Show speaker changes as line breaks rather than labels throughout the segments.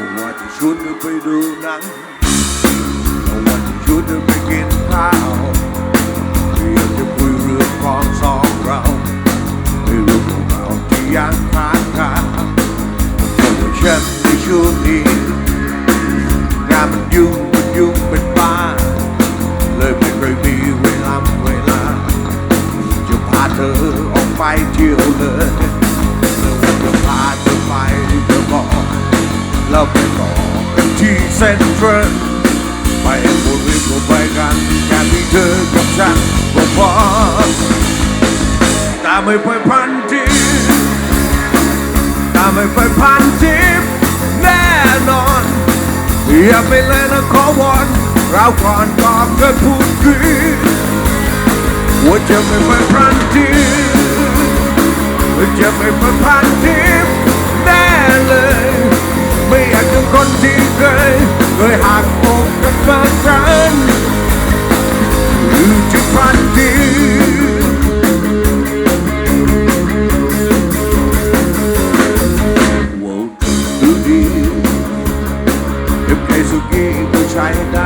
ผมว่าจะชวนเธอไปดูหนังผมว่าจะชวนเธอไปกินข้าวอยากจะคุยเรื่องของสองเราในเรื่องของเราที่ยังค้างคาเพราะว่าฉันในช่วงนี้งานมันยุ่งมันยุ่งเป็นบ้าเลยไม่เคยมีเวลาเวลาจะพาเธอออกไปเที่ เราไปต่อกันที่เซ็นทรัลไปเอ็มโบรีก็ไปกันแค่มีเธอกับฉันก็พอแต่ไม่ไปพันทีแต่ไม่ไปพันทิปแน่นอนอย่าไปเลยนะขอวอนเราก่อนก่อนเคยพูดคุยว่าจะไม่ไปพันทีจะไม่ไปพันทีแน่เลย ไม่อยากจะคนที่เคยเคยหักอกกันเกินกันอยู่ที่พรันทีโว้ดูดีเอ็มเคสุกี้ก็ใช้ได้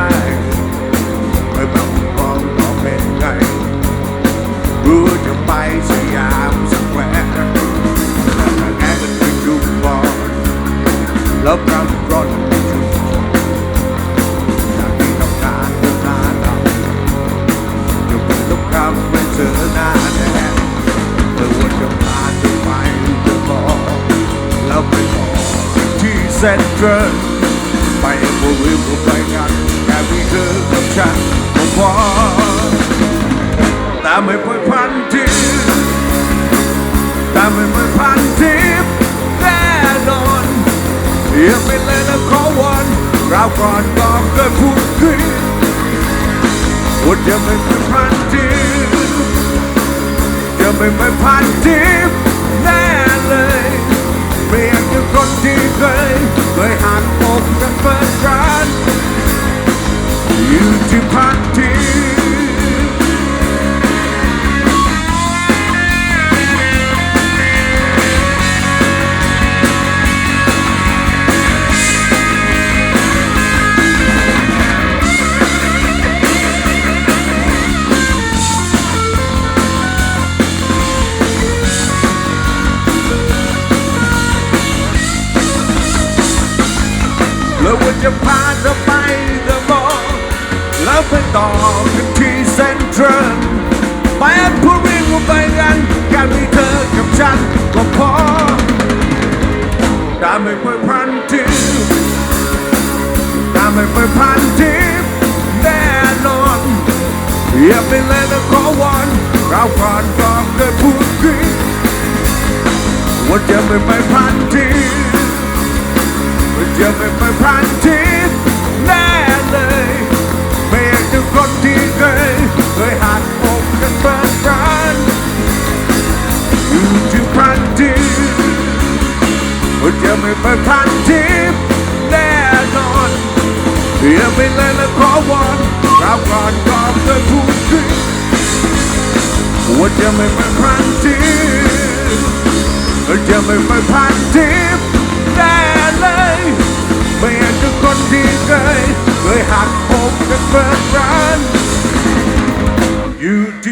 ที่เซ็นทรัลไปบริเวณไปกันแค่มีเธอกับฉันก็พอแต่ไม่ไปพันทิปแต่ไม่ไปพันทิปแน่นอนอย่าไปเลยนะขอวอนเราก่อนก็เคยพูดคุยว่าจะไม่ไปพันทิปจะไม่ไปพันทิปแน่เลย คนที่เคยเคยหักอกกันเปิดกันอยู่ที่พัน จะพาเธอไปเดอะมอลล์แล้วไปต่อกันที่เซ็นทรัลไปอันพูริงว่าไปกันแค่มีเธอกับฉันก็พอแต่ไม่ไปพันทิปแต่ไม่ไปพันทิปแน่นอนอย่าไปเลยนะขอวอนเราก่อนก็เคยพูดคุยว่าจะไม่ไปพันทิ ปจะไม่ไปพลันทิพย์แน่เลยไม่อยากจะคนที่เคยเคยหักอกกันเปิดกันอยู่ที่พลันทิพย์จะไม่ไปพลันทิพย์แน่นอนอย่าไปเลยนะขอวอนเราก่อนก็เคยพูดคุยว่าจะไม่ไปพลันทิพย์จะไม่ไปพันทิ ยเคยหัก